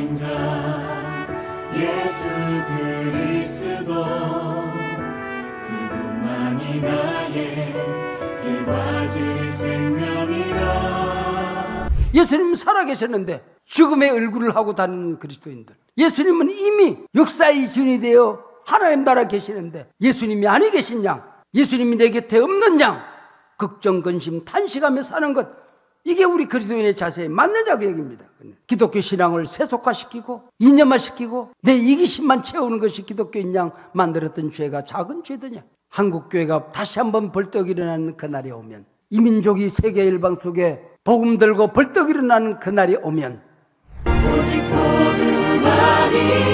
생자 예수 그리스도 그분만이 나의 길과 진리 생명이라 예수님 살아계셨는데 죽음의 얼굴을 하고 다니는 그리스도인들. 예수님은 이미 역사의 주인이 되어 하나님 나라 계시는데 예수님이 아니 계신 양, 예수님이 내 곁에 없는 양, 걱정, 근심, 탄식하며 사는 것. 이게 우리 그리스도인의 자세에 맞느냐고 얘기입니다. 기독교 신앙을 세속화시키고 이념화시키고 내 이기심만 채우는 것이 기독교인 양 만들었던 죄가 작은 죄더냐. 한국교회가 다시 한번 벌떡 일어나는 그날이 오면 이 민족이 세계 일방 속에 복음 들고 벌떡 일어나는 그날이 오면 오직 복음만이